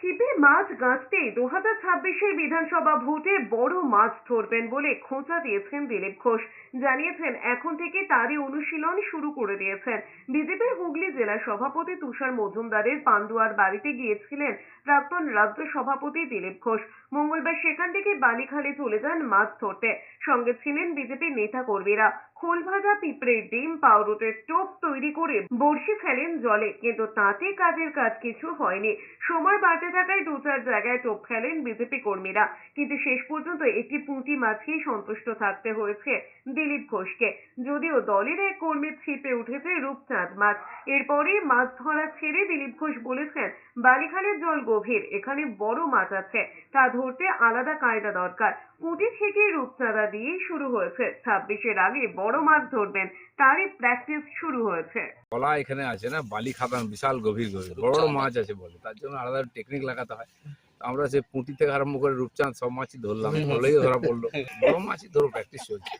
ছিপে মাছ গাঁথতেই দু হাজার ছাব্বিশের বিধানসভা ভোটে বড় মাছ ধরবেন বলে খোঁচা দিয়েছেন দিলীপ ঘোষ। জানিয়েছেন, এখন থেকে তারই অনুশীলন শুরু করে দিয়েছেন। বিজেপির হুগলি জেলা সভাপতি তুষার মজুমদারের পান্ডুয়ার বাড়িতে গিয়েছিলেন প্রাক্তন রাজ্য সভাপতি দিলীপ ঘোষ। মঙ্গলবার সেখান থেকে বালিখালে চলে যান মাছ ধরতে। সঙ্গে ছিলেন বিজেপির নেতা কর্মীরা খোল ভাজা পিঁপড়ের ডিম, পাউরুটের টোপ তৈরি করে বড়শি ফেলেন জলে। কিন্তু তাতে কাজের কাজ কিছু হয়নি। সময় বাড়তে থাকায় দু চার জায়গায় টোপ খেলেন বিজেপি কর্মীরা। কিন্তু শেষ পর্যন্ত একটি পুঁটি মাছকেই সন্তুষ্ট থাকতে হয়েছে দিলীপ ঘোষকে। যদিও দলের এক কর্মীর ছিপে উঠেছে রূপচাঁদ মাছ। এরপরে মাছ ধরা ছেড়ে দিলীপ ঘোষ বলেছেন, বালিখালের জল গভীর, এখানে বড় মাছ আছে। তা ধরতে আলাদা কায়দা দরকার। পুঁটি থেকে রূপচাঁদা দিয়েই শুরু হয়েছে। ছাব্বিশের আগে বড় মাছ ধরবেন তারই প্র্যাকটিস শুরু হয়েছে। কলা এখানে আছে না বালি খাদান বিশাল গভীর গভীর। বড় বড় মাছ আছে বলে তার জন্য আলাদা টেকনিক লাগাতে হয়। আমরা সে পুঁটি থেকে আরম্ভ করে রূপচাঁদ সব মাছই ধরলাম ধরলেই ধরা পড়ল। বড় মাছই ধরো প্র্যাকটিস চলছে।